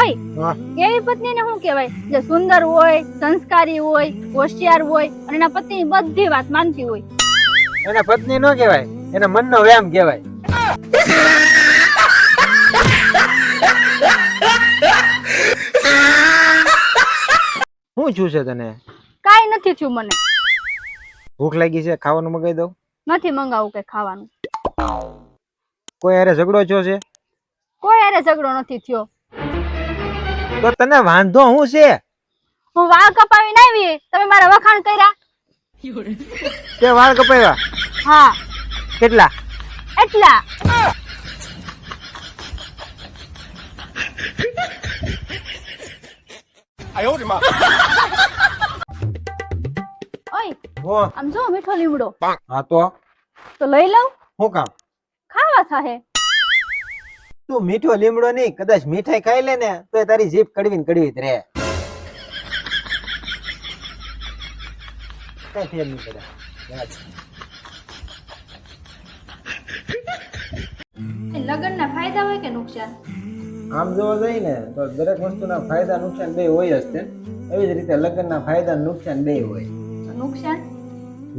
ઓય. એવી પત્નીને શું કહેવાય? જે સુંદર હોય સંસ્કારી હોય હોશિયાર હોય અને એના પત્ની બધી વાત માનતી હોય. એને પત્ની નો કહેવાય એને મનનો વ્યાયામ કહેવાય. શું છું છે તને? કાઈ નથી થયું મને. ભૂખ લાગી છે ખાવાનું મગાઈ દઉં? નથી મંગાવું કે ખાવાનું. કોઈ હારે ઝઘડો થયો છે? કોઈ હારે ઝઘડો નથી થયો. તો તને વાંધો હું છે? હું વાળ કપાવીને આવી. તમે મારા વખાણ કર્યા? તે વાળ કપાવ્યા? હા. કેટલા? એટલા. ઓય હો. આમ જો મીઠો લીમડો. હા તો? તો લઈ લઉં? શું કામ? ખાવા થાહે. તું મીઠો લીમડો નહીં કદાચ મીઠાઈ ખાઈ લે ને તો તારી જીભ કડવી ને કડવી જ રહે. કઈ ફેર નહીં પડે. લગ્નના ફાયદા હોય કે નુકસાન? આમ જોવા જઈએ ને તો દરેક વસ્તુના ફાયદા નુકસાન બે હોય જ છે. એવી જ રીતે લગ્નના ફાયદા નુકસાન બે હોય. નુકસાન?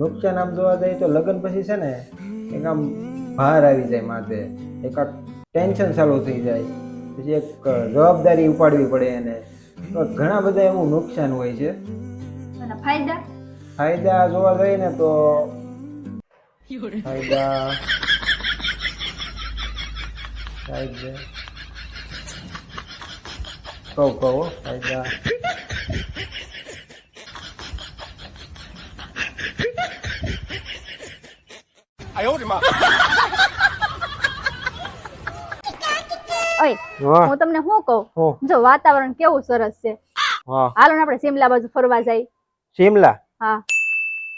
નુકસાન આમ જોવા જઈએ તો લગ્ન પછી છે ને એક આમ ભાર આવી જાય માથે. એક આ ટેન્શન ચાલુ થઈ જાય. પછી એક જવાબદારી ઉપાડવી પડે એને. તો ઘણા બધા એવું નુકસાન હોય છે. ફાયદા? ફાયદા જોવા જઈએ ને તો ફાયદા ફાયદા. કહું કહું ફાયદા ઓય હું તમને શું કહું? જો વાતાવરણ કેવું સરસ છે. હાલો ને આપણે શિમલા બાજુ ફરવા જાય શિમલા? હા.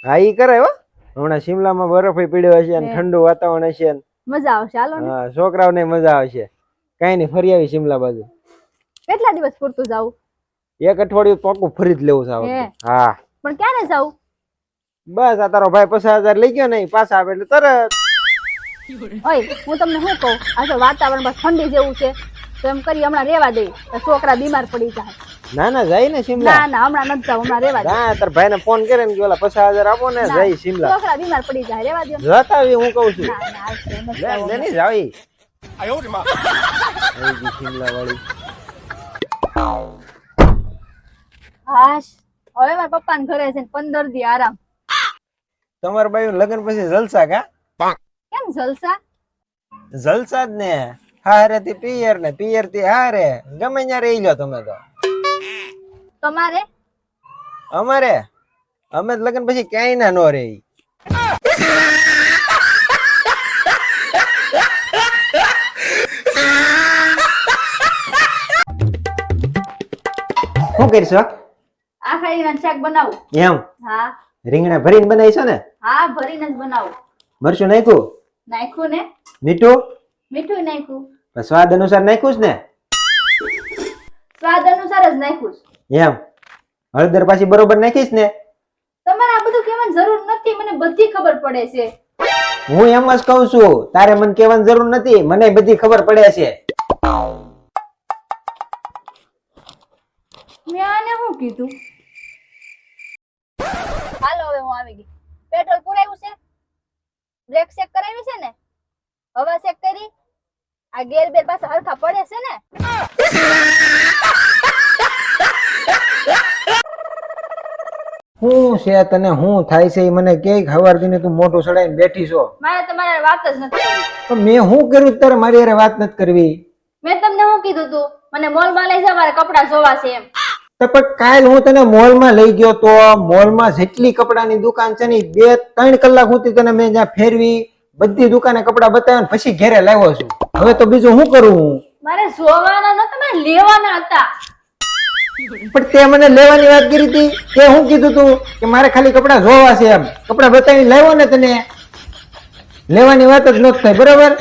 હા ઈ કરાય હો. હમણાં શિમલામાં બરફ પડ્યો હશે અને ઠંડુ વાતાવરણ હશે મજા આવશે. હાલો ને. હા છોકરાઓને મજા આવશે. કઈ નહીં ફરી આવી શિમલા બાજુ. કેટલા દિવસ પૂરતું જાવ એક અઠવાડિયું પાકું ફરી જ લેવું છે આ હે. વખતે. હા. પણ ક્યારે જાવ બસ આ તારો ભાઈ પચાસ હજાર લઈ ગયો નહીં પાછા આવે એટલે તરત. ઓય હું તમને શું કહું? આ તો વાતાવરણ બસ ઠંડી જેવું છે. તો એમ કરી હમણાં રેવા દે. છોકરા બીમાર પડી જાય. ના ના જાય ને શિમલા. ના ના હમણાં નથી જાવ હમણાં રેવા દે. ના તાર ભાઈ ને ફોન કરે ને કે ઓલા પચાસ હજાર આપો ને. જઈ શિમલા. છોકરા બીમાર પડી જાય રેવા દે જતા આવી હું કહું છું. ના ના જાવું લે જાવી શિમલા વાળી હાશ. હવે મારા પપ્પા ઘરે છે ને પંદર દી આરામ. તમારા બાઈ લગ્ન પછી જલસા કા? કેમ જલસા? જલસા જ ને. હારે થી પિયર ને પિયરથી હારે. ગમે ત્યાં રહી લો તમે તો. તમારે? અમારે? અમે જ લગ્ન પછી ક્યાંય ના નો રહી. શું કરીશો? આ ખાઈ શાક બનાવું. એમ? હા. રીંગણા ભરીને બનાવીશો ને? હા ભરીને જ બનાવું. મરશું નાખ્યું? નાખ્યું ને? મીઠું? મીઠું નાખ્યું. સ્વાદ અનુસાર નાખ્યું ને? સ્વાદ અનુસાર જ નાખ્યું એમ. હળદર પાછી બરોબર નાખીશ ને? તમારે આ બધું કહેવાની જરૂર નથી મને બધી ખબર પડે છે. હું એમ જ કહું છું તારે મને કહેવાની જરૂર નથી મને બધી ખબર પડે છે. મેં આને શું કીધું? હાલો હવે હું આવી ગઈ. પેટ્રોલ પુરાયું છે? બ્રેક ચેક કરાવી છે ને? હવા ચેક કરી. આ ગેર બેર પાસે હરખા પડે છે ને? હું છે તને હું થાય છે એ મને કે ખબર દીને તું મોટું ચડાઈને બેઠી છો? મારે તમારે વાત જ નથી. તો મેં શું કર્યું તારે મારી યારે વાત નથી કરવી? મેં તમને શું કીધું તું? મને મોલમાં લઈ જવા મારે કપડા જોવા છે એમ. તો પણ કાલ હું તને મોલમાં લઈ ગયો તો મોલમાં જેટલી કપડાની દુકાન છે ને બે ત્રણ કલાક સુધી તને મેં જ્યાં ફેરવી બધી દુકાને કપડા બતાવ્યા ને પછી ઘેરે લાવ્યો છું. હવે તો બીજું શું કરું હું? મારે જોવાના નતા મારે લેવાના હતા. પણ તે મને લેવાની વાત કરી હતી. તે હું કીધું તું કે મારે ખાલી કપડા જોવા છે એમ. કપડા બતાવીને લાવ્યો ને તને. લેવાની વાત જ નહોતી બરાબર?